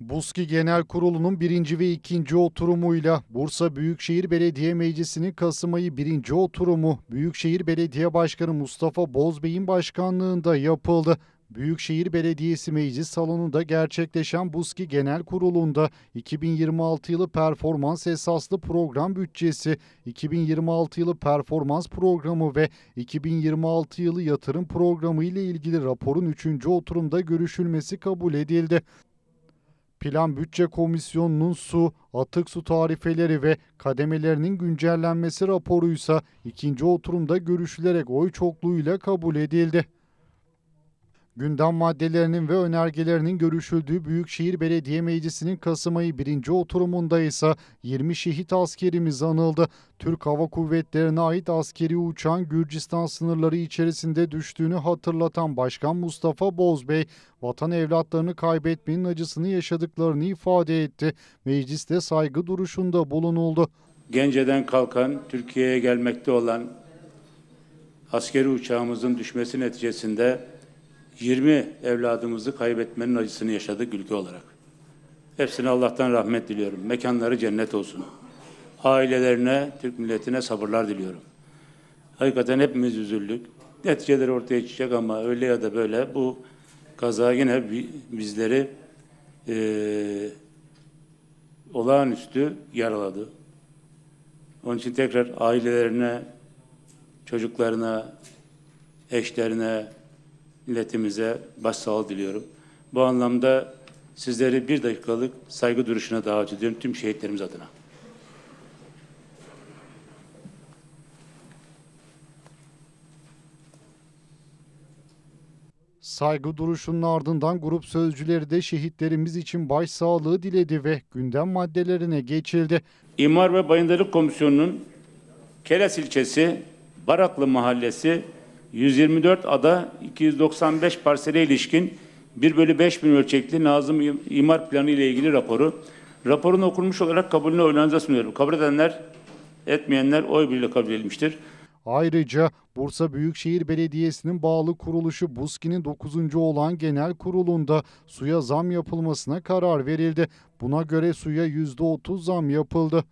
Buski Genel Kurulu'nun birinci ve ikinci oturumuyla Bursa Büyükşehir Belediye Meclisi'nin Kasım ayı birinci oturumu Büyükşehir Belediye Başkanı Mustafa Bozbey'in başkanlığında yapıldı. Büyükşehir Belediyesi Meclis Salonu'nda gerçekleşen Buski Genel Kurulu'nda 2026 yılı performans esaslı program bütçesi, 2026 yılı performans programı ve 2026 yılı yatırım programı ile ilgili raporun 3. oturumda görüşülmesi kabul edildi. Plan Bütçe Komisyonu'nun su, atık su tarifeleri ve kademelerinin güncellenmesi raporuysa ikinci oturumda görüşülerek oy çokluğuyla kabul edildi. Gündem maddelerinin ve önergelerinin görüşüldüğü Büyükşehir Belediye Meclisi'nin Kasım ayı birinci oturumunda ise 20 şehit askerimiz anıldı. Türk Hava Kuvvetleri'ne ait askeri uçağın Gürcistan sınırları içerisinde düştüğünü hatırlatan Başkan Mustafa Bozbey, vatan evlatlarını kaybetmenin acısını yaşadıklarını ifade etti. Mecliste saygı duruşunda bulunuldu. Gence'den kalkan, Türkiye'ye gelmekte olan askeri uçağımızın düşmesi neticesinde 20 evladımızı kaybetmenin acısını yaşadık ülke olarak. Hepsine Allah'tan rahmet diliyorum. Mekanları cennet olsun. Ailelerine, Türk milletine sabırlar diliyorum. Hakikaten hepimiz üzüldük. Neticeler ortaya çıkacak ama öyle ya da böyle bu kaza yine bi- bizleri eee olağanüstü yaraladı. Onun için tekrar ailelerine, çocuklarına, eşlerine, milletimize başsağlığı diliyorum. Bu anlamda sizleri bir dakikalık saygı duruşuna davet ediyorum tüm şehitlerimiz adına. Saygı duruşunun ardından grup sözcüleri de şehitlerimiz için başsağlığı diledi ve gündem maddelerine geçildi. İmar ve Bayındırlık Komisyonu'nun Keles ilçesi Baraklı Mahallesi 124 ada 295 parsele ilişkin 1 bölü 5 bin ölçekli Nazım İm- İmar Planı ile ilgili raporu. Raporun okunmuş olarak kabulüne oylarınıza sunuyorum. Kabul edenler, etmeyenler oy birliğiyle kabul edilmiştir. Ayrıca Bursa Büyükşehir Belediyesi'nin bağlı kuruluşu BUSKİ'nin 9. olan genel kurulunda suya zam yapılmasına karar verildi. Buna göre suya %30 zam yapıldı.